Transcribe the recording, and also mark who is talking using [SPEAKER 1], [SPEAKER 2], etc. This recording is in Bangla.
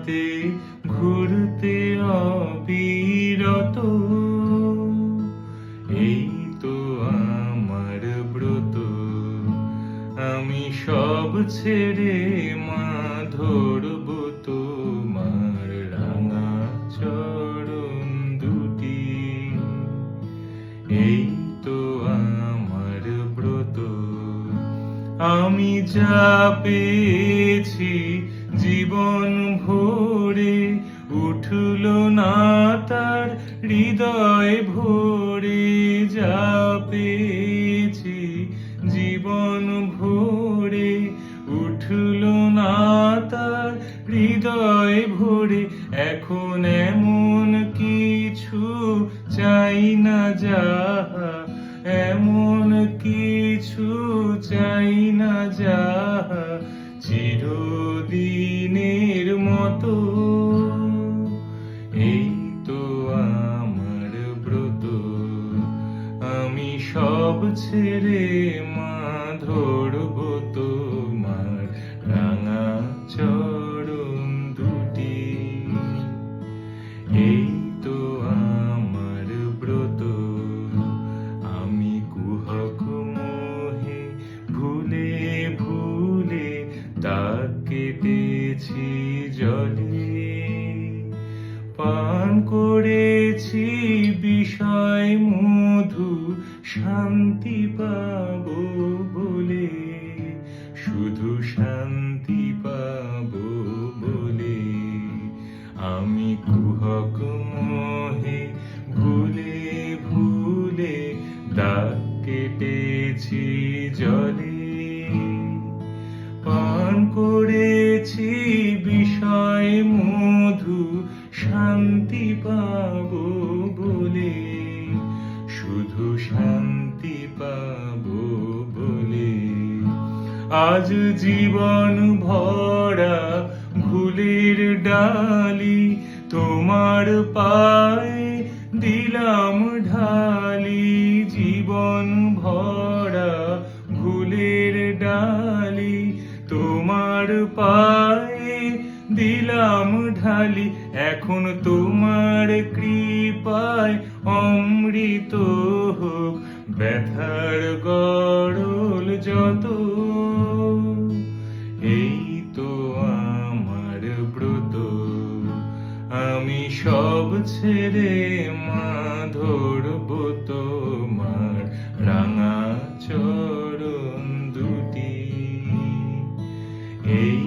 [SPEAKER 1] হাতে ঘুরতে অবিরত। এই তো আমার ব্রত। আমি সব ছেড়ে মা ধরব তোমার রাঙা চরণ দুটি। এই তো আমার ব্রত। আমি যা পেয়েছি জীবন ভরে উঠল না তার হৃদয় ভরে, যা পেয়েছি জীবন ভরে উঠল না তার হৃদয় ভরে, এখন এমন কিছু চাই না যাহা এমন মতো। এই তো আমার ব্রত। আমি সব ছেড়ে মা ধরব তোমার রাঙা চরণ দুটি। এই তো আমার ব্রত। আমি কুহক মোহে ভুলে ভুলে দাগ কেটেছি জলে পান করেছি বিষয় মধু, শান্তি পাব বলে, শুধু শান্তি পাব বলে। আমি কুহক শান্তি পাব বলে, শুধু শান্তি পাব বলে। আজ জীবন ভরা ভুলের ডালি তোমার পায়ে দিলাম ঢালি। জীবন ভরা ভুলের ডালি তোমার পায়ে দিলাম ঢালি, এখন তোমার কৃপায় অমৃত হোক, ব্যথার গড়ল যত। এই তো আমার ব্রত, আমি সব ছেড়ে মা ধরব তোমার রাঙা চরণ দুটি। এই